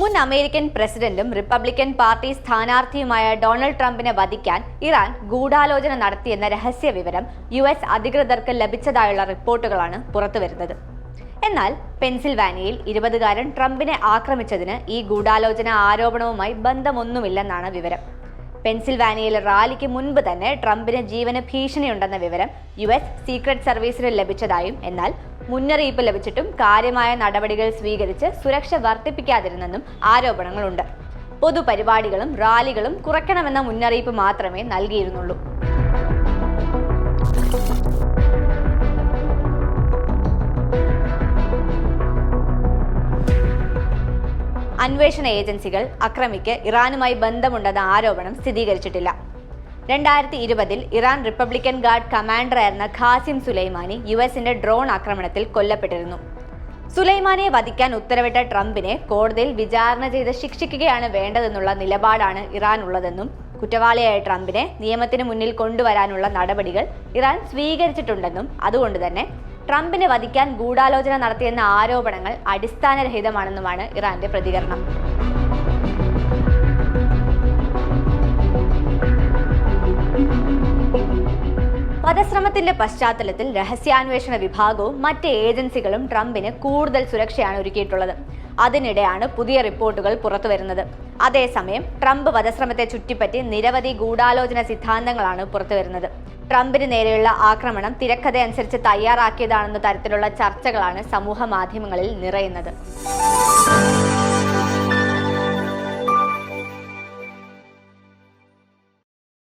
മുൻ അമേരിക്കൻ പ്രസിഡന്റും Republican party സ്ഥാനാർത്ഥിയുമായ Donald ട്രംപിനെ വധിക്കാൻ ഇറാൻ ഗൂഢാലോചന നടത്തിയെന്ന രഹസ്യ വിവരം യു എസ് അധികൃതർക്ക് ലഭിച്ചതായുള്ള റിപ്പോർട്ടുകളാണ് പുറത്തുവരുന്നത്. എന്നാൽ പെൻസിൽവാനിയയിൽ ഇരുപതുകാരൻ ട്രംപിനെ ആക്രമിച്ചതിന് ഈ ഗൂഢാലോചന ആരോപണവുമായി ബന്ധമൊന്നുമില്ലെന്നാണ് വിവരം. പെൻസിൽവാനിയയിലെ റാലിക്ക് മുൻപ് തന്നെ ട്രംപിന് ജീവന് ഭീഷണിയുണ്ടെന്ന വിവരം യു എസ് സീക്രട്ട് സർവീസിന് ലഭിച്ചതായും എന്നാൽ മുന്നറിയിപ്പ് ലഭിച്ചിട്ടും കാര്യമായ നടപടികൾ സ്വീകരിച്ച് സുരക്ഷ വർദ്ധിപ്പിക്കാതിരുന്നെന്നും ആരോപണങ്ങളുണ്ട്. പൊതുപരിപാടികളും റാലികളും കുറയ്ക്കണമെന്ന മുന്നറിയിപ്പ് മാത്രമേ നൽകിയിരുന്നുള്ളൂ. അന്വേഷണ ഏജൻസികൾ അക്രമിക്ക് ഇറാനുമായി ബന്ധമുണ്ടെന്ന ആരോപണം സ്ഥിരീകരിച്ചിട്ടില്ല. രണ്ടായിരത്തി ഇരുപതിൽ ഇറാൻ റിപ്പബ്ലിക്കൻ ഗാർഡ് കമാൻഡറായിരുന്ന ഖാസിം സുലൈമാനി യു എസിന്റെ ഡ്രോൺ ആക്രമണത്തിൽ കൊല്ലപ്പെട്ടിരുന്നു. സുലൈമാനെ വധിക്കാൻ ഉത്തരവിട്ട ട്രംപിനെ കോടതിയിൽ വിചാരണ ചെയ്ത് ശിക്ഷിക്കുകയാണ് വേണ്ടതെന്നുള്ള നിലപാടാണ് ഇറാൻ ഉള്ളതെന്നും കുറ്റവാളിയായ ട്രംപിനെ നിയമത്തിന് മുന്നിൽ കൊണ്ടുവരാനുള്ള നടപടികൾ ഇറാൻ സ്വീകരിച്ചിട്ടുണ്ടെന്നും അതുകൊണ്ട് തന്നെ ട്രംപിനെ വധിക്കാൻ ഗൂഢാലോചന നടത്തിയെന്ന ആരോപണങ്ങൾ അടിസ്ഥാനരഹിതമാണെന്നുമാണ് ഇറാന്റെ പ്രതികരണം. വധശ്രമത്തിന്റെ പശ്ചാത്തലത്തിൽ രഹസ്യാന്വേഷണ വിഭാഗവും മറ്റ് ഏജൻസികളും ട്രംപിന് കൂടുതൽ സുരക്ഷയാണ് ഒരുക്കിയിട്ടുള്ളത്. അതിനിടെയാണ് പുതിയ റിപ്പോർട്ടുകൾ പുറത്തുവരുന്നത്. അതേസമയം ട്രംപ് വധശ്രമത്തെ ചുറ്റിപ്പറ്റി നിരവധി ഗൂഢാലോചന സിദ്ധാന്തങ്ങളാണ് പുറത്തുവരുന്നത്. ട്രംപിന് നേരെയുള്ള ആക്രമണം തിരക്കഥയനുസരിച്ച് തയ്യാറാക്കിയതാണെന്ന തരത്തിലുള്ള ചർച്ചകളാണ് സമൂഹ മാധ്യമങ്ങളിൽ നിറയുന്നത്.